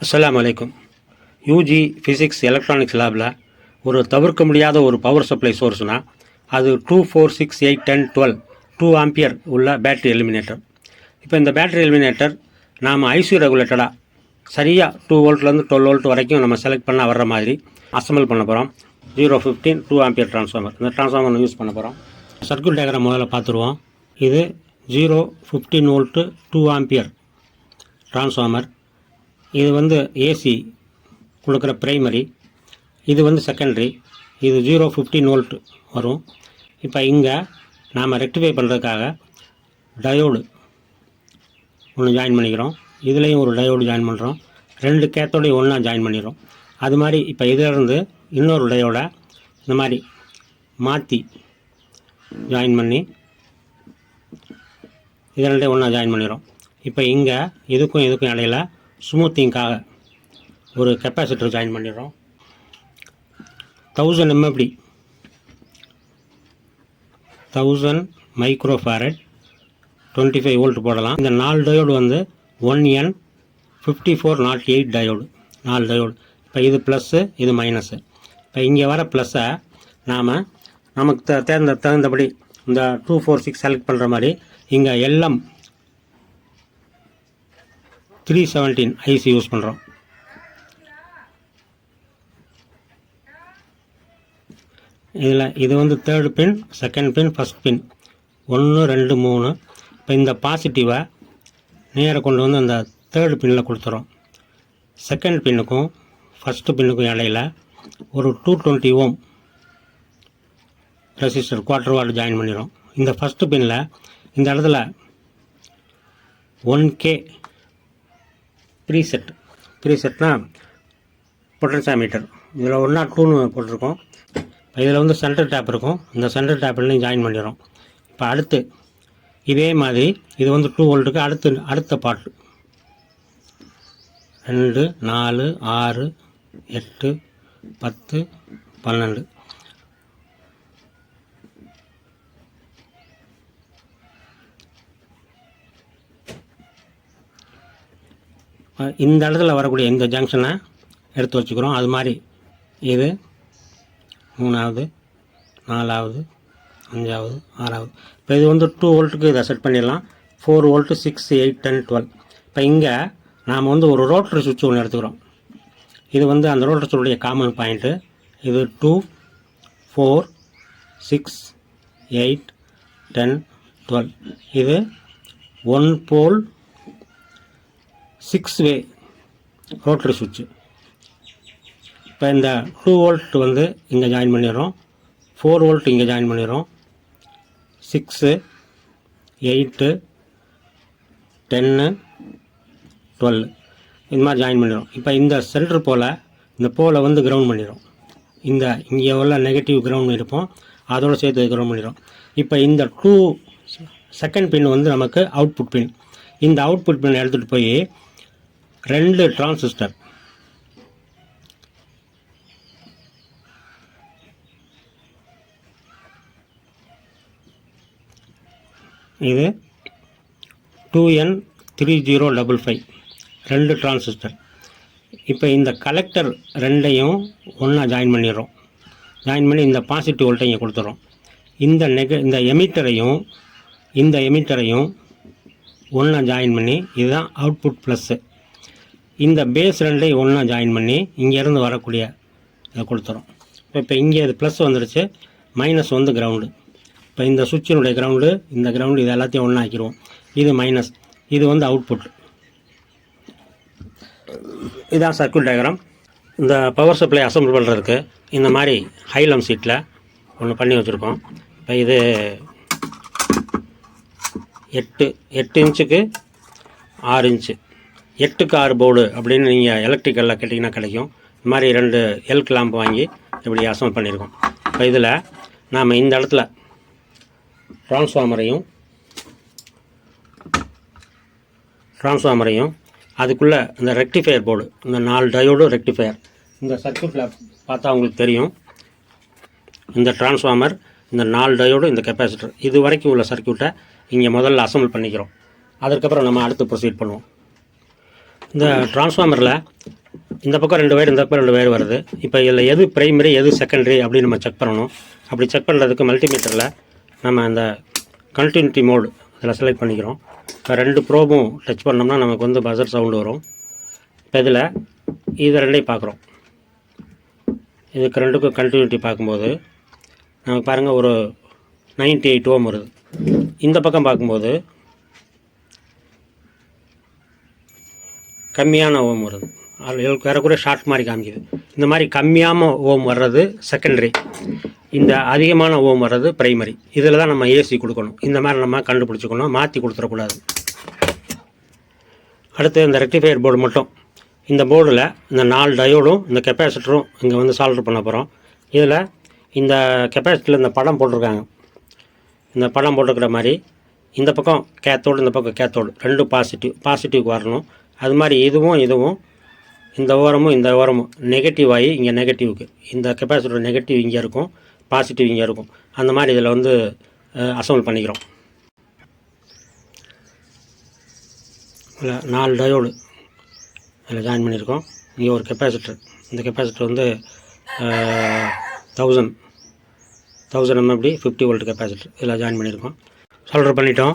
அஸ்லாம் வலைக்கும் UG physics electronics லேபில் ஒரு தவிர்க்க முடியாத ஒரு பவர் சப்ளை சோர்ஸ்னால் அது two four six eight ten twelve two ampere உள்ள பேட்டரி எலிமினேட்டர் இப்போ இந்த பேட்டரி எலிமினேட்டர் நாம் ஐசி ரெகுலேட்டடாக சரியாக டூ வோல்ட்லேருந்து டுவெல் வோல்ட் வரைக்கும் நம்ம செலக்ட் பண்ண வர்ற மாதிரி அசம்பிள் பண்ண போகிறோம் zero fifteen two ampere transformer இந்த ட்ரான்ஸ்ஃபார்மர் யூஸ் பண்ண போகிறோம் சர்க்கியூட் டயக்ராம் முதல்ல பார்த்துருவோம். இது zero fifteen volt two ampere transformer இது வந்து ஏசி கொடுக்குற ப்ரைமரி இது வந்து செகண்டரி இது ஜீரோ ஃபிஃப்டின் வோல்ட் வரும். இப்போ இங்கே நாம் ரெக்டிஃபை பண்ணுறதுக்காக டயோடு ஒன்று ஜாயின் பண்ணிக்கிறோம். இதுலேயும் ஒரு டயோடு ஜாயின் பண்ணுறோம் ரெண்டு கேத்தோடையும் ஒன்றா ஜாயின் பண்ணிடுறோம் அது மாதிரி இப்போ இதிலிருந்து இன்னொரு டயோடை இந்த மாதிரி மாற்றி ஜாயின் பண்ணி இது ரெண்டையும் ஒன்றா ஜாயின் பண்ணிடுறோம் இப்போ இங்கே இதுக்கும் இதுக்கும் இடையில ஸ்மூத்திங்காக ஒரு கெப்பாசிட்டர் ஜாயின் பண்ணிடுறோம். Thousand MFD thousand microfarad twenty five volt போடலாம். இந்த நாலு டயோடு வந்து one N fifty four naught eight diode நாலு டயோடு இப்போ இது ப்ளஸ்ஸு இது மைனஸு இப்போ இங்கே வர ப்ளஸ்ஸை நாம் நமக்கு த தேர்ந்த தகுந்தபடி இந்த டூ ஃபோர் சிக்ஸ் செலக்ட் பண்ணுற மாதிரி இங்கே LM three seventeen IC use பண்ணுறோம் இதில் இது வந்து third pin second pin first pin ஒன்று ரெண்டு மூணு. இப்போ இந்த பாசிட்டிவை நேராக கொண்டு வந்து அந்த தேர்டு பின்னில் கொடுத்துறோம். செகண்ட் பின்னுக்கும் ஃபஸ்ட்டு பின்னுக்கும் இடையில ஒரு two twenty ohm resistor quarter watt join பண்ணிடும் இந்த ஃபஸ்ட்டு பின்னில் இந்த இடத்துல ஒன் கே ப்ரீசெட் ப்ரீசெட்னால் பொட்டன்சாமீட்டர் இதில் ஒன்றா டூன்னு போட்டிருக்கோம். இப்போ இதில் வந்து சென்டர் டேப் இருக்கும். இந்த சென்டர் டேப்லையும் ஜாயின் பண்ணிடுறோம். இப்போ அடுத்து இதே மாதிரி இது வந்து டூ வோல்ட்டுக்கு அடுத்து அடுத்த பாட்டு ரெண்டு நாலு ஆறு எட்டு பத்து பன்னெண்டு. இந்த இடத்துல வரக்கூடிய இந்த ஜங்ஷனை எடுத்து வச்சுக்கிறோம். அது மாதிரி இது மூணாவது நாலாவது அஞ்சாவது ஆறாவது. இப்போ இது வந்து டூ வோல்ட்டுக்கு இதை செட் பண்ணிடலாம். Four volt six eight ten twelve இப்போ இங்கே நாம் வந்து ஒரு ரோட்டரி சுவிட்ச் ஒன்று எடுத்துக்கிறோம். இது வந்து அந்த ரோட்டரி சுவிட்சுடைய காமன் பாயிண்ட்டு இது two four six eight ten twelve இது one pole six way rotary சுவிட்சு. இப்போ இந்த டூ வோல்ட் வந்து இங்கே ஜாயின் பண்ணிடுறோம். ஃபோர் வோல்ட் இங்கே ஜாயின் பண்ணிடுறோம். சிக்ஸு எயிட்டு டென்னு டுவெல் இந்த மாதிரி ஜாயின் பண்ணிடுறோம். இப்போ இந்த சென்டர் போல் இந்த போலை வந்து கிரவுண்ட் பண்ணிடும் இந்த இங்கே உள்ள நெகட்டிவ் கிரவுண்ட் இருப்போம். அதோடு சேர்த்து கிரவுண்ட் பண்ணிடும் இப்போ இந்த டூ செகண்ட் பின் வந்து நமக்கு அவுட்புட் பின். இந்த அவுட்புட் பின் எடுத்துகிட்டு போய் ரெண்டு டிரான்சிஸ்டர் இது two N three zero double five ரெண்டு டிரான்சிஸ்டர் இப்போ இந்த கலெக்டர் ரெண்டையும் ஒன்றா ஜாயின் பண்ணிடுறோம். ஜாயின் பண்ணி இந்த பாசிட்டிவ் வோல்ட்டை இங்கே கொடுத்துறோம் இந்த நெக இந்த எமிட்டரையும் இந்த எமிட்டரையும் ஒன்றா ஜாயின் பண்ணி இதுதான் அவுட்புட் ப்ளஸ்ஸு இந்த பேஸ் ரெண்டையும் ஒன்றா ஜாயின் பண்ணி இங்கேருந்து வரக்கூடிய இதை கொடுத்துரும் இப்போ இப்போ இங்கே இது ப்ளஸ் வந்துடுச்சு மைனஸ் வந்து கிரவுண்டு இப்போ இந்த சுவிட்சினுடைய கிரவுண்டு இந்த கிரவுண்டு இது எல்லாத்தையும் ஒன்றா ஆக்கிடுவோம். இது மைனஸ் இது வந்து அவுட்புட் இதான் சர்க்கியூட் டயக்ராம் இந்த பவர் சப்ளை அசம்பிள் பண்ணுறதுக்கு இந்த மாதிரி ஹைலம் சீட்டில் ஒன்று பண்ணி வச்சுருக்கோம். இப்போ இது எட்டு எட்டு இன்ச்சுக்கு ஆறு இன்ச்சு எட்டுக்கு ஆறு போர்டு அப்படின்னு நீங்கள் எலக்ட்ரிக்கலில் கேட்டிங்கன்னா கிடைக்கும். இந்த மாதிரி ரெண்டு எல் கிளாம்ப் வாங்கி இப்படி அசம்பிள் பண்ணியிருக்கோம் இப்போ இதில் நாம் இந்த இடத்துல ட்ரான்ஸ்ஃபார்மரையும் ட்ரான்ஸ்ஃபார்மரையும் அதுக்குள்ளே இந்த ரெக்டிஃபையர் போர்டு இந்த நாலு டயோடு ரெக்டிஃபையர் இந்த சர்க்கியூட்டில் பார்த்தா உங்களுக்கு தெரியும். இந்த ட்ரான்ஸ்ஃபார்மர் இந்த நாலு டயோடு இந்த கெப்பாசிட்டர் இது வரைக்கும் உள்ள சர்க்யூட்டை இங்கே முதல்ல அசம்பிள் பண்ணிக்கிறோம். அதுக்கப்புறம் நம்ம அடுத்து ப்ரொசீட் பண்ணுவோம். இந்த டிரான்ஸ்ஃபார்மரில் இந்த பக்கம் ரெண்டு வயர் இந்த பக்கம் ரெண்டு வயர் வருது. இப்போ இதில் எது ப்ரைமரி எது செகண்டரி அப்படின்னு நம்ம செக் பண்ணணும். அப்படி செக் பண்ணுறதுக்கு மல்டிமீட்டரில் நம்ம அந்த கண்டினியூட்டி மோடு இதில் செலக்ட் பண்ணிக்கிறோம். இப்போ ரெண்டு ப்ரோபும் டச் பண்ணோம்னா நமக்கு வந்து பசர் சவுண்டு வரும். இப்போ இதில் இது ரெண்டையும் பார்க்குறோம். இதுக்கு ரெண்டுக்கும் கண்டினியூட்டி பார்க்கும்போது நமக்கு பாருங்கள் ஒரு 98 எயிட் ஓம் வருது. இந்த பக்கம் பார்க்கும்போது கம்மியான ஓம் வருது அது ஷார்ட் மாதிரி காமிக்குது. இந்த மாதிரி கம்மியான ஓம் வர்றது செகண்டரி இந்த அதிகமான ஓம் வர்றது பிரைமரி இதில் தான் நம்ம ஏசி கொடுக்கணும். இந்த மாதிரி நம்ம கண்டுபிடிச்சிக்கணும். மாற்றி கொடுத்துடக்கூடாது. அடுத்து இந்த ரெக்டிஃபையர் போர்டு மட்டும். இந்த போர்டில் இந்த நாலு டயோடும் இந்த கெப்பாசிட்டரும் இங்கே வந்து சால்டர் பண்ண போகிறோம் இதில் இந்த கெப்பாசிட்டியில் இந்த படம் போட்டிருக்காங்க. இந்த படம் போட்டிருக்கிற மாதிரி இந்த பக்கம் கேத்தோடு இந்த பக்கம் கேத்தோடு ரெண்டு பாசிட்டிவ் பாசிட்டிவ்க்கு வரணும். அது மாதிரி இதுவும் இதுவும் இந்த ஓரமும் இந்த ஓரமும். நெகட்டிவ் ஆகி இங்கே நெகட்டிவ்க்கு இந்த கெப்பாசிட்டர் நெகட்டிவ் இங்கே இருக்கும் பாசிட்டிவ் இங்கே இருக்கும். அந்த மாதிரி இதில் வந்து அசம்பிள் பண்ணிக்கிறோம். இல்லை நாலு டயோடு இதில் ஜாயின் பண்ணியிருக்கோம். இங்கே ஒரு கெப்பாசிட்டர் இந்த கெப்பாசிட்டர் வந்து thousand thousand MFD fifty volt capacitor இதில் ஜாயின் பண்ணியிருக்கோம். சால்டர் பண்ணிட்டோம்.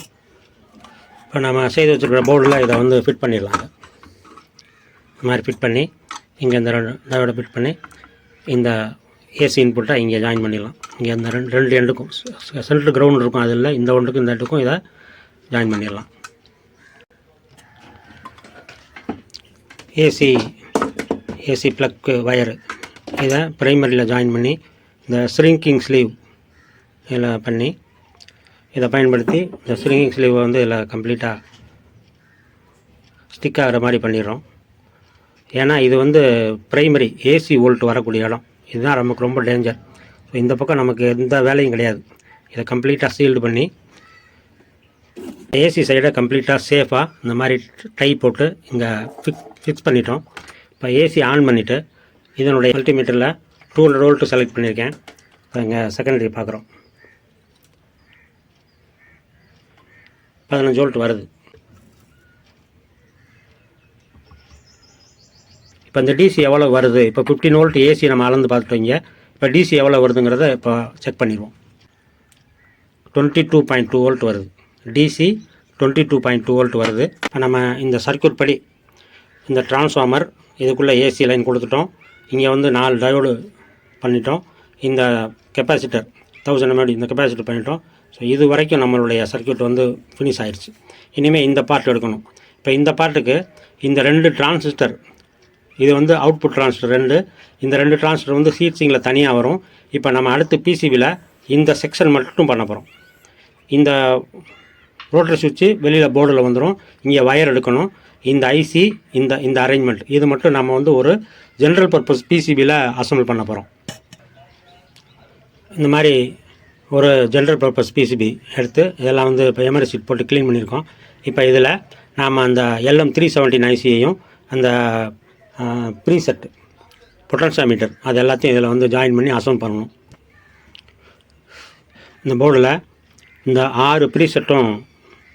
இப்போ நம்ம செய்து வச்சுருக்கிற போர்டில் இதை வந்து ஃபிட் பண்ணிடலாம். இந்த மாதிரி ஃபிட் பண்ணி இங்கே இந்த ரெண்டு ஃபிட் பண்ணி இந்த ஏசி இன்புட்டை இங்கே ஜாயின் பண்ணிடலாம். இங்கே இந்த ரெண்டு ரெண்டு எண்டுக்கும் சென்ட்ரல் கிரவுண்ட் இருக்கும் அதில் இந்த ஒன்றுக்கும் இந்த எண்டுக்கும் இதை ஜாயின் பண்ணிடலாம். ஏசி ஏசி ப்ளக்கு வயரு இதை ப்ரைமரியில் ஜாயின் பண்ணி இந்த ஸ்ரிங்கிங் ஸ்லீவ் இதில் பண்ணி இதை பயன்படுத்தி இந்த ஸ்ரிங்கிங் ஸ்லீவை வந்து இதில் கம்ப்ளீட்டாக ஸ்டிக் ஆகிற மாதிரி பண்ணிடுறோம். ஏன்னா இது வந்து ப்ரைமரி ஏசி வோல்ட் வரக்கூடிய இடம். இதுதான் நமக்கு ரொம்ப டேஞ்சர் ஸோ இந்த பக்கம் நமக்கு எந்த வேலையும் கிடையாது. இதை கம்ப்ளீட்டாக சீல்டு பண்ணி ஏசி சைடை கம்ப்ளீட்டாக சேஃபாக இந்த மாதிரி டை போட்டு இங்கே ஃபிக்ஸ் ஃபிக்ஸ் பண்ணிட்டோம். இப்போ ஏசி ஆன் பண்ணிவிட்டு இதனுடைய மல்டிமீட்டரில் டூ ஹண்ட்ரட் வோல்ட்டு செலக்ட் பண்ணியிருக்கேன். இப்போ இங்கே செகண்டரி பார்க்குறோம். பதினஞ்சு வோல்ட் வருது. இப்போ இந்த டிசி எவ்வளோ வருது? இப்போ ஃபிஃப்டின் வோல்ட் ஏசி நம்ம அளந்து பார்த்துட்டோங்க இப்போ டிசி எவ்வளோ வருதுங்கிறத இப்போ செக் பண்ணிடுவோம். Twenty two point two volt வருது. DC twenty two point two volt வருது. இப்போ நம்ம இந்த சர்க்யூட் படி இந்த டிரான்ஸ்ஃபார்மர் இதுக்குள்ளே ஏசி லைன் கொடுத்துட்டோம். இங்கே வந்து நாலு டயோடு பண்ணிட்டோம். இந்த கெப்பாசிட்டர் தௌசண்ட் எம்எடி இந்த கெப்பாசிட்டர் பண்ணிட்டோம். ஸோ இது வரைக்கும் நம்மளுடைய சர்க்கியூட் வந்து ஃபினிஷ் ஆயிடுச்சு இனிமேல் இந்த பார்ட் எடுக்கணும். இப்போ இந்த பார்ட்டுக்கு இந்த ரெண்டு டிரான்சிஸ்டர் இது வந்து அவுட்புட் டிரான்ஸ்டர் ரெண்டு இந்த ரெண்டு டிரான்ஸ்டர் வந்து ஹீட்ஸிங்கில் தனியாக வரும். இப்போ நம்ம அடுத்து பிசிபியில் இந்த செக்ஷன் மட்டும் பண்ண போகிறோம் இந்த ரோட்டர் சுவிட்சு வெளியில் போர்டில் வந்துடும் இங்கே வயர் எடுக்கணும். இந்த ஐசி இந்த இந்த அரேஞ்ச்மெண்ட் இது மட்டும் நம்ம வந்து ஒரு ஜென்ரல் பர்பஸ் பிசிபியில் அசம்பிள் பண்ண போகிறோம் இந்த மாதிரி ஒரு ஜென்ரல் பர்பஸ் பிசிபி எடுத்து இதெல்லாம் வந்து இப்போ எமரி சீட் போட்டு க்ளீன் பண்ணியிருக்கோம். இப்போ இதில் நாம் அந்த எல்எம் த்ரீ செவன்டின் ஐசியையும் அந்த ப்ரீசெட் பொட்டன்ஷியோமீட்டர் அது எல்லாத்தையும் இதில் வந்து ஜாயின் பண்ணி அசம் பண்ணணும். இந்த போர்டில் இந்த ஆறு ப்ரீசெட்டும்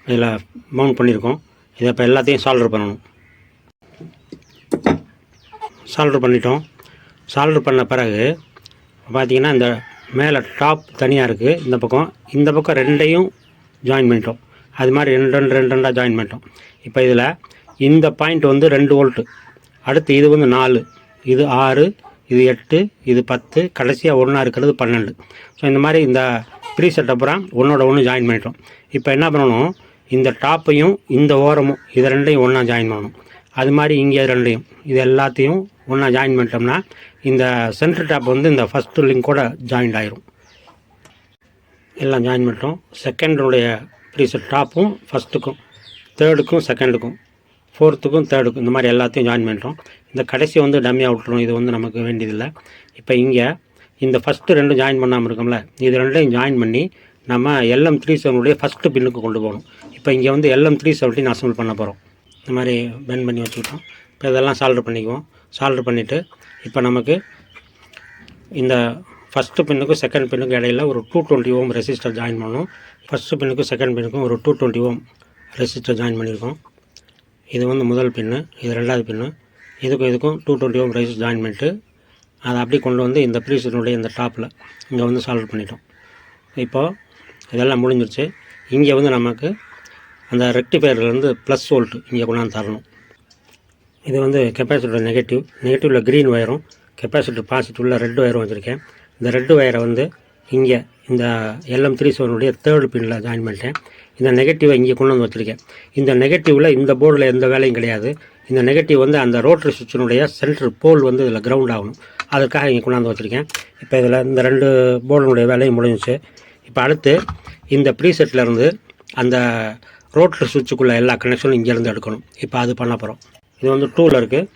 இதில் மவுண்ட் பண்ணியிருக்கோம். இதை இப்போ எல்லாத்தையும் சால்டர் பண்ணணும். சால்டர் பண்ணிட்டோம். சால்டர் பண்ண பிறகு பார்த்தீங்கன்னா இந்த மேலே டாப் தனியாக இருக்குது இந்த பக்கம். இந்த பக்கம் ரெண்டையும் ஜாயின் பண்ணிட்டோம். அது மாதிரி ரெண்டு ரெண்டு ரெண்டு ரெண்டாக ஜாயின் பண்ணிட்டோம். இப்போ இதில் இந்த பாயிண்ட் வந்து ரெண்டு வோல்ட்டு அடுத்து இது வந்து நாலு. இது ஆறு இது எட்டு இது பத்து. கடைசியாக ஒன்றா இருக்கிறது பன்னெண்டு. ஸோ இந்த மாதிரி இந்த ப்ரீ செட்டப்புறம் ஒன்றோட ஒன்று ஜாயின் பண்ணிட்டோம். இப்போ என்ன பண்ணணும்? இந்த டாப்பையும் இந்த ஓரமும் இது ரெண்டையும் ஒன்றா ஜாயின் பண்ணணும். அது மாதிரி இங்கே ரெண்டையும். இது எல்லாத்தையும் ஒன்றா ஜாயின் பண்ணிட்டோம்னா இந்த சென்டர் டாப் வந்து இந்த ஃபஸ்ட்டு லிங்கோட ஜாயிண்ட் ஆயிரும். எல்லாம் ஜாயின் பண்ணிட்டோம். செகண்டுடைய ப்ரீசெட் டாப்பும் ஃபஸ்ட்டுக்கும் தேர்டுக்கும் செகண்டுக்கும் ஃபோர்த்துக்கும் தேர்டுக்கும் இந்த மாதிரி எல்லாத்தையும் ஜாயின் பண்ணிட்டோம். இந்த கடைசி வந்து டம்மியாக விட்டுரும். இது வந்து நமக்கு வேண்டியதில்லை. இப்போ இங்கே இந்த ஃபஸ்ட்டு ரெண்டும் ஜாயின் பண்ணாமல் இருக்கோம்ல இது ரெண்டையும் ஜாயின் பண்ணி நம்ம எல்எம் த்ரீ செவனுடைய ஃபஸ்ட்டு பின்னுக்கு கொண்டு போகணும். இப்போ இங்கே வந்து எல்எம் த்ரீ செவன்ட்டின் அசம்பிள் பண்ண போகிறோம் இந்த மாதிரி பென் பண்ணி வச்சுக்கிட்டோம். இப்போ இதெல்லாம் சால்டர் பண்ணிக்குவோம். சால்டர் பண்ணிவிட்டு இப்போ நமக்கு இந்த ஃபஸ்ட்டு பின்னுக்கும் செகண்ட் பின்னுக்கும் இடையில ஒரு two twenty ohm resistor join பண்ணணும் ஃபஸ்ட்டு பின்னுக்கும் செகண்ட் பின்னுக்கும் ஒரு two twenty ohm resistor join பண்ணியிருக்கோம் இது வந்து முதல் பின்னு இது ரெண்டாவது பின்னு. இதுக்கும் இதுக்கும் two twenty ohm resistor join பண்ணிட்டு அதை அப்படியே கொண்டு வந்து இந்த ப்ரீசனுடைய இந்த டாப்பில் இங்கே வந்து சால்வ் பண்ணிட்டோம். இப்போது இதெல்லாம் முடிஞ்சிருச்சு. இங்கே வந்து நமக்கு அந்த ரெக்டிஃபயர்லேருந்து ப்ளஸ் வோல்ட்டு இங்கே கொண்டாந்து தரணும். இது வந்து கெப்பாசிட்டர் நெகட்டிவ் நெகட்டிவில் க்ரீன் ஒயரும் கெப்பாசிட்டர் பாசிட்டிவில் ரெட் ஒயரும் வச்சுருக்கேன். இந்த ரெட் ஒயரை வந்து இங்கே இந்த எல்எம் த்ரீ செவனுடைய தேர்டு பின்னில் ஜாயின் பண்ணிட்டேன். இந்த நெகட்டிவை இங்கே கொண்டு வந்து வச்சுருக்கேன். இந்த நெகட்டிவில் இந்த போர்டில் எந்த வேலையும் கிடையாது. இந்த நெகட்டிவ் வந்து அந்த ரோட்டரி சுவிட்சினுடைய சென்டர் போல் வந்து இதில் கிரவுண்ட் ஆகணும். அதுக்காக இங்கே கொண்டாந்து வச்சுருக்கேன். இப்போ இதில் இந்த ரெண்டு போர்டினுடைய வேலையும் முடிஞ்சிச்சு. இப்போ அடுத்து இந்த ப்ரீசெட்டில் இருந்து அந்த ரோட்டரி சுவிட்சுக்குள்ளே எல்லா கனெக்ஷனும் இங்கேருந்து எடுக்கணும். இப்போ அது பண்ண போகிறோம் இது வந்து டூவில் இருக்குது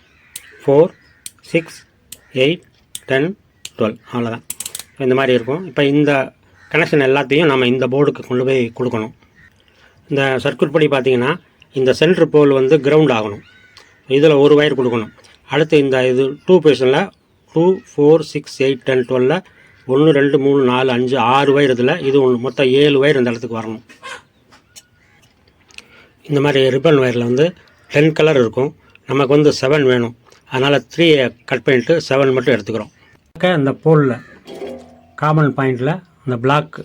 four six eight ten twelve அவ்வளோதான் இந்த மாதிரி இருக்கும். இப்போ இந்த கனெக்ஷன் எல்லாத்தையும் நம்ம இந்த போர்டுக்கு கொண்டு போய் கொடுக்கணும். இந்த சர்க்கியூட் படி பார்த்தீங்கன்னா இந்த சென்ட்ரு போல் வந்து கிரவுண்ட் ஆகணும். இதில் ஒரு ஒயர் கொடுக்கணும். அடுத்து இந்த இது two பேஷனில் two four six eight ten டுவெலில் ஒன்று ரெண்டு மூணு நாலு அஞ்சு ஆறு வயர் இதில் இது ஒன்று மொத்தம் ஏழு வயர் இந்த இடத்துக்கு வரணும். இந்த மாதிரி ரிப்பன் ஒயரில் வந்து டென் கலர் இருக்கும். நமக்கு வந்து செவன் வேணும். அதனால் த்ரீயை கட் பண்ணிட்டு செவன் மட்டும் எடுத்துக்கிறோம். இந்த போலில் காமன் பாயிண்டில் இந்த பிளாக்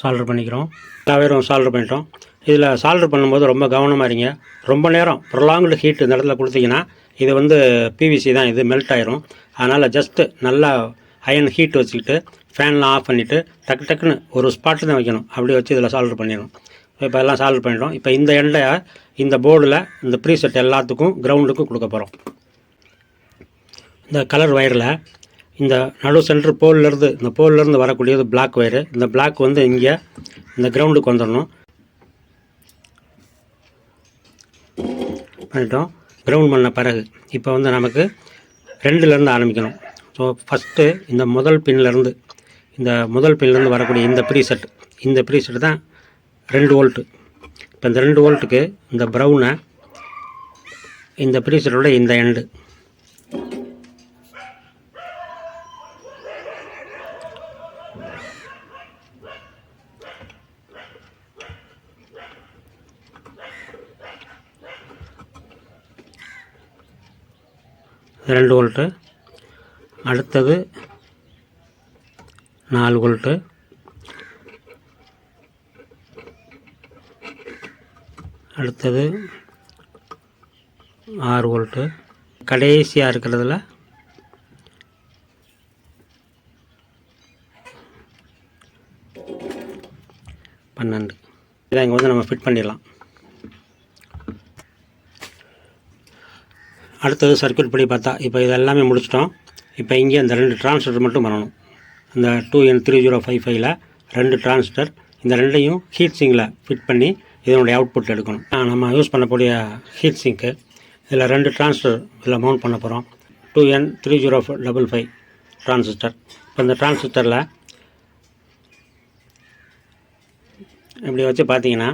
சால்டர் பண்ணிக்கிறோம். எல்லா வயரும் சால்டர் பண்ணிட்டோம். இதில் சால்டர் பண்ணும்போது ரொம்ப கவனமாக இருங்க. ரொம்ப நேரம் ப்ரொலாங்டு ஹீட் இந்த இடத்துல கொடுத்தீங்கன்னா இது வந்து பிவிசி தான் இது மெல்ட் ஆயிரும். அதனால் ஜஸ்ட்டு நல்லா அயன் ஹீட் வச்சுக்கிட்டு ஃபேன்லாம் ஆஃப் பண்ணிவிட்டு டக்கு டக்குன்னு ஒரு ஸ்பாட்டு தான் வைக்கணும். அப்படி வச்சு இதில் சால்டர் பண்ணிடணும். இப்போ எல்லாம் சால்வ் பண்ணிட்டோம். இப்போ இந்த எண்டை இந்த போர்டில் இந்த ப்ரீசெட் எல்லாத்துக்கும் கிரவுண்டுக்கும் கொடுக்க போகிறோம் இந்த கலர் ஒயரில் இந்த நடு சென்டர் போல்லேருந்து இந்த போல்லேருந்து வரக்கூடியது பிளாக் ஒயரு இந்த பிளாக் வந்து இங்கே இந்த கிரவுண்டுக்கு வந்துடணும் பண்ணிட்டோம். கிரவுண்ட் பண்ண பிறகு இப்போ வந்து நமக்கு ரெண்டுலேருந்து ஆரம்பிக்கணும். ஸோ ஃபஸ்ட்டு இந்த முதல் பின்லேருந்து இந்த முதல் பின்லேருந்து வரக்கூடிய இந்த ப்ரீசெட் இந்த ப்ரீசெட் தான் ரெண்டு வோல்ட்டு. இப்போ இந்த ரெண்டு வோல்ட்டுக்கு இந்த ப்ரௌனை இந்த ப்ரீசரோட இந்த எண்டு. ரெண்டு வோல்ட்டு. அடுத்தது நாலு வோல்ட்டு. அடுத்தது ஆறு வோல்ட்டு. கடைசியாக இருக்கிறதுல பன்னெண்டு. இதை இங்கே வந்து நம்ம ஃபிட் பண்ணிடலாம். அடுத்தது சர்க்யூட் படி பார்த்தா இப்போ இதெல்லாமே முடிச்சிட்டோம். இப்போ இங்கே அந்த ரெண்டு டிரான்சிஸ்டர் மட்டும் பண்ணணும் இந்த two N three zero five ஃபைவ்ல ரெண்டு டிரான்சிஸ்டர் இந்த ரெண்டையும் ஹீட் சிங்கில் ஃபிட் பண்ணி இதனுடைய அவுட்புட் எடுக்கணும். நம்ம யூஸ் பண்ணக்கூடிய ஹீட் சிங்க்கு இதில் ரெண்டு டிரான்ஸ்டர் இதில் மவுண்ட் பண்ண போகிறோம் two N three zero double five transistor இப்போ இந்த டிரான்சிஸ்டரில் இப்படி வச்சு பார்த்தீங்கன்னா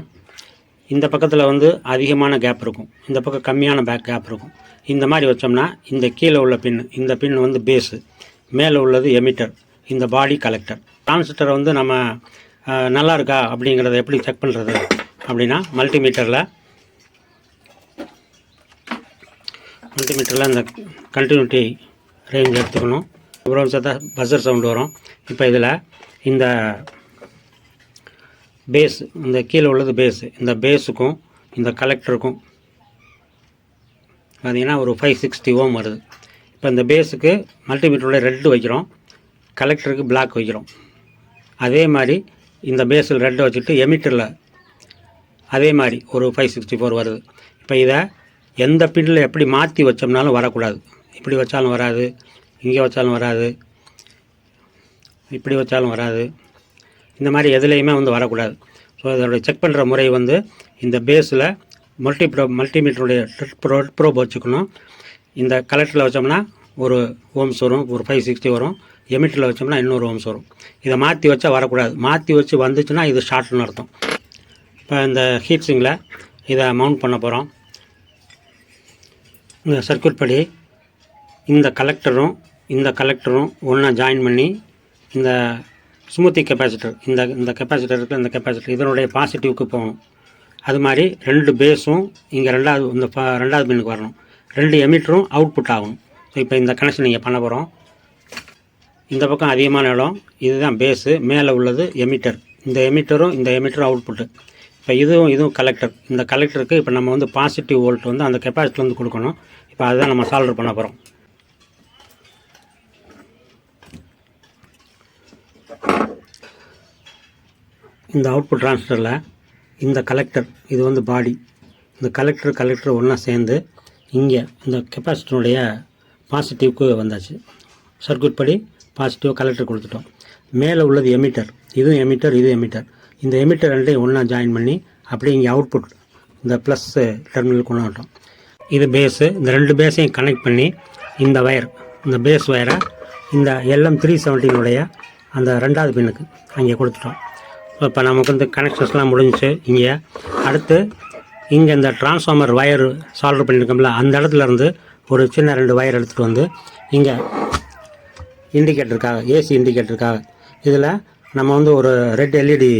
இந்த பக்கத்தில் வந்து அதிகமான கேப் இருக்கும். இந்த பக்கம் கம்மியான பேக் கேப் இருக்கும். இந்த மாதிரி வச்சோம்னா இந்த கீழே உள்ள பின் இந்த பின் வந்து பேஸு மேலே உள்ளது எமிட்டர் இந்த பாடி கலெக்டர் டிரான்சிஸ்டரை வந்து நம்ம நல்லா இருக்கா அப்படிங்கிறத எப்படி செக் பண்ணுறது அப்படின்னா மல்டிமீட்டரில் மல்டிமீட்டரில் இந்த கண்டினியூட்டி ரேஞ்ச் எடுத்துக்கணும். இவ்வளோ சேர்த்தா பஸ்ஸர் சவுண்டு வரும். இப்போ இதில் இந்த பேஸ் இந்த கீழே உள்ளது பேஸு இந்த பேஸுக்கும் இந்த கலெக்டருக்கும் பார்த்திங்கன்னா ஒரு ஃபைவ் சிக்ஸ்டி ஓம் வருது. இப்போ இந்த பேஸுக்கு மல்டிமீட்டரோட ரெட்டு வைக்கிறோம். கலெக்டருக்கு பிளாக் வைக்கிறோம். அதே மாதிரி இந்த பேஸில் ரெட்டை வச்சுட்டு எமிட்டரில் அதே மாதிரி ஒரு ஃபைவ் சிக்ஸ்டி ஃபோர் வருது. இப்போ இதை எந்த பின்னில் எப்படி மாற்றி வச்சோம்னாலும் வரக்கூடாது. இப்படி வச்சாலும் வராது. இங்கே வச்சாலும் வராது. இப்படி வச்சாலும் வராது. இந்த மாதிரி எதுலேயுமே வந்து வரக்கூடாது. ஸோ இதோட செக் பண்ணுற முறை வந்து இந்த பேஸில் மல்டி ப்ரோ மல்டிமீட்டருடைய ப்ரோ ப்ரோப் வச்சுக்கணும் இந்த கலெக்டரில் வச்சோம்னா ஒரு ஓம்ஸ் வரும் ஒரு ஃபைவ் சிக்ஸ்டி வரும். எமிட்டரில் வச்சோம்னா இன்னொரு ஓம்ஸ் வரும். இதை மாற்றி வச்சா வரக்கூடாது. மாற்றி வச்சு வந்துச்சுன்னா இது ஷார்ட்னு அர்த்தம். இப்போ இந்த ஹீட் சிங்கில் இதை மவுண்ட் பண்ண போகிறோம் இந்த சர்க்கியூட் படி இந்த கலெக்டரும் இந்த கலெக்டரும் ஒன்றா ஜாயின் பண்ணி இந்த ஸ்மூத்தி கெப்பாசிட்டர் இந்த இந்த கெப்பாசிட்டர் இருக்குது இந்த கெப்பாசிட்டர் இதனுடைய பாசிட்டிவ்க்கு போகணும். அது மாதிரி ரெண்டு பேஸும் இங்கே ரெண்டாவது இந்த ரெண்டாவது பின்னுக்கு வரணும். ரெண்டு எமிட்டரும் அவுட்புட் ஆகும் ஸோ இப்போ இந்த கனெக்ஷன் நீங்கள் பண்ண போகிறோம் இந்த பக்கம் அதிகமான இடம் இதுதான் பேஸு மேலே உள்ளது எமிட்டர் இந்த எமிட்டரும் இந்த எமிட்டரும் அவுட்புட்டு இப்போ இதுவும் இதுவும் கலெக்டர் இந்த கலெக்டருக்கு இப்போ நம்ம வந்து பாசிட்டிவ் வோல்ட் வந்து அந்த கெப்பாசிட்டிலேருந்து கொடுக்கணும். இப்போ அதுதான் நம்ம சால்வ் பண்ண போகிறோம் இந்த அவுட்புட் டிரான்ஸ்டரில் இந்த கலெக்டர் இது வந்து பாடி இந்த கலெக்டர் கலெக்டர் ஒன்றா சேர்ந்து இங்கே இந்த கெப்பாசிட்டினுடைய பாசிட்டிவ்க்கு வந்தாச்சு. சர்க்கியூட் படி பாசிட்டிவ் கலெக்டர் கொடுத்துட்டோம். மேலே உள்ளது எமிட்டர் இதுவும் எமிட்டர் இது எமிட்டர் இந்த எமிட்டர் ரெண்டையும் ஒன்றா ஜாயின் பண்ணி அப்படியே இங்கே அவுட்புட் இந்த ப்ளஸ் டெர்மினல் கொண்டு வரட்டும் இது பேஸு இந்த ரெண்டு பேஸையும் கனெக்ட் பண்ணி இந்த வயர் இந்த பேஸ் வயரை இந்த எல்எம் த்ரீ செவன்டீனுடைய அந்த ரெண்டாவது பின்னுக்கு அங்கே கொடுத்துட்டோம். ஸோ இப்போ நமக்கு வந்து கனெக்ஷன்ஸ்லாம் முடிஞ்சிச்சு. இங்கே அடுத்து இங்கே இந்த டிரான்ஸ்ஃபார்மர் வயர் சால்வ் பண்ணியிருக்கோம்ல அந்த இடத்துல இருந்து ஒரு சின்ன ரெண்டு வயர் எடுத்துகிட்டு வந்து இங்கே இண்டிகேட்டருக்காக ஏசி இண்டிகேட்டருக்காக இதில் நம்ம வந்து ஒரு ரெட் எல்இடி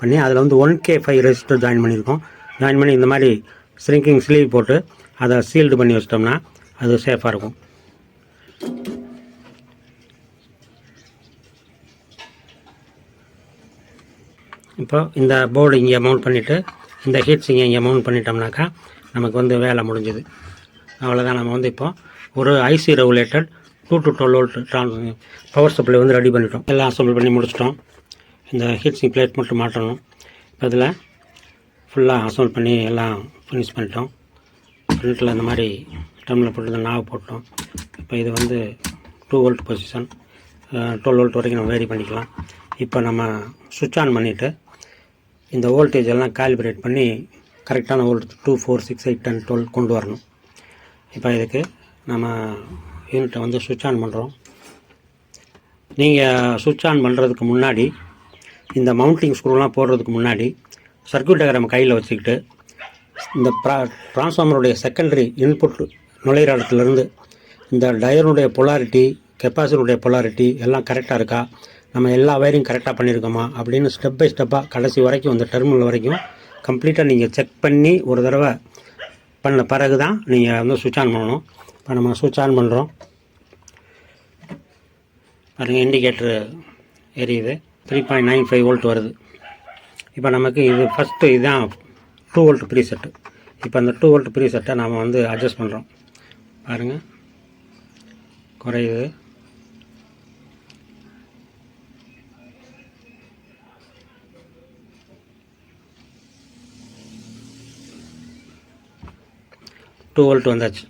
பண்ணி அதில் வந்து one K five resistor join பண்ணியிருக்கோம். ஜாயின் பண்ணி இந்த மாதிரி ஸ்ரிங்கிங் ஸ்லீவ் போட்டு அதை சீல்டு பண்ணி வச்சிட்டோம்னா அது சேஃபாக இருக்கும். இப்போ இந்த போர்டு இங்கே மவுண்ட் பண்ணிவிட்டு இந்த ஹீட்ஸ் இங்கே இங்கே மவுண்ட் பண்ணிட்டோம்னாக்கா நமக்கு வந்து வேலை முடிஞ்சுது. அவ்வளோதான் நம்ம வந்து இப்போ ஒரு IC regulated two to twelve volt Tran power supply வந்து ரெடி பண்ணிட்டோம். எல்லாம் அசம்பிள் பண்ணி முடிச்சிட்டோம். இந்த ஹீட்ஸிங் பிளேட் மட்டும் மாட்டணும் இப்போ இதில் ஃபுல்லாக அசம்பிள் பண்ணி எல்லாம் ஃபினிஷ் பண்ணிட்டோம். ஃப்ரண்ட்டில் இந்த மாதிரி டம்ளர் போட்டு இந்த நாவு போட்டோம். இப்போ இது வந்து two volt position twelve volt வரைக்கும் நம்ம வேரி பண்ணிக்கலாம். இப்போ நம்ம சுவிட்ச் ஆன் பண்ணிவிட்டு இந்த வோல்டேஜ் எல்லாம் காலிப்ரேட் பண்ணி கரெக்டான volt two four six eight ten twelve கொண்டு வரணும். இப்போ இதுக்கு நம்ம யூனிட்டை வந்து சுவிட்ச் ஆன் பண்ணுறோம் நீங்கள் சுவிட்ச் ஆன் பண்ணுறதுக்கு முன்னாடி இந்த மவுண்டிங் ஸ்க்ரூலாம் போடுறதுக்கு முன்னாடி சர்க்கியூட் டயக்ராம் கையில் வச்சுக்கிட்டு இந்த ப்ரா ட்ரான்ஸ்ஃபார்மருடைய செகண்டரி இன்புட் நுழையிற இடத்துலேருந்து இந்த டயருடைய பொலாரிட்டி கெப்பாசிட்டருடைய பொலாரிட்டி எல்லாம் கரெக்டாக இருக்கா? நம்ம எல்லா வயரையும் கரெக்டாக பண்ணியிருக்கோமா அப்படின்னு ஸ்டெப் பை ஸ்டெப்பாக கடைசி வரைக்கும் இந்த டெர்மினல் வரைக்கும் கம்ப்ளீட்டாக நீங்கள் செக் பண்ணி ஒரு தடவை பண்ண பிறகு தான் நீங்கள் வந்து சுவிட்ச் ஆன் பண்ணணும். இப்போ நம்ம சுவிட்ச் ஆன் பண்ணுறோம் பாருங்கள் இண்டிகேட்ரு எரியுது three point nine five volt வருது. இப்போ நமக்கு இது ஃபஸ்ட்டு இதுதான் டூ வோல்ட் ப்ரீ செட்டு இப்போ அந்த டூ வோல்ட் ப்ரீ செட்டை நாம் வந்து அட்ஜஸ்ட் பண்ணுறோம் பாருங்கள் குறையுது. டூ வோல்ட் வந்தாச்சு.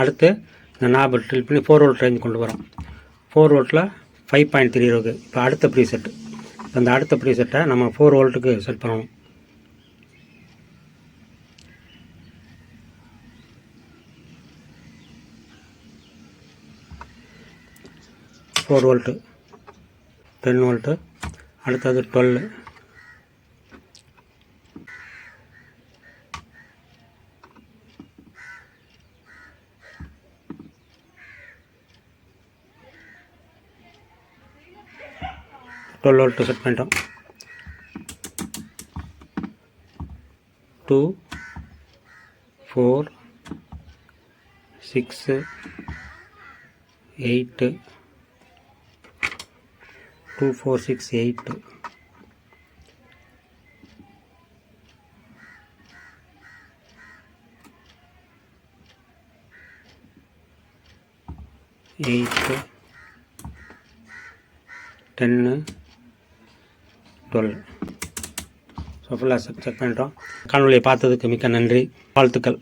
அடுத்து இந்த நாபை ட்ரில் பண்ணி ஃபோர் வோல்ட் ரேஞ்ச் கொண்டு வரோம். ஃபோர் வோல்ட்டில் ஃபைவ் பாயிண்ட் த்ரீ இருக்குது இப்போ அடுத்த ப்ரீ செட்டு அந்த அடுத்த ப்ரீ செட்டை நம்ம ஃபோர் வோல்ட்டுக்கு செட் பண்ணணும். ஃபோர் வோல்ட்டு டென் வோல்ட்டு அடுத்தது டுவெல்லு டுவெல் வோல்ட் செட் பண்ணிட்டோம் two four six eight two four six eight eight ten twelve so ஃபுல்லாக செக் செக் பண்ணிட்டோம். காணொலியை பார்த்ததுக்கு மிக்க நன்றி. வாழ்த்துக்கள்.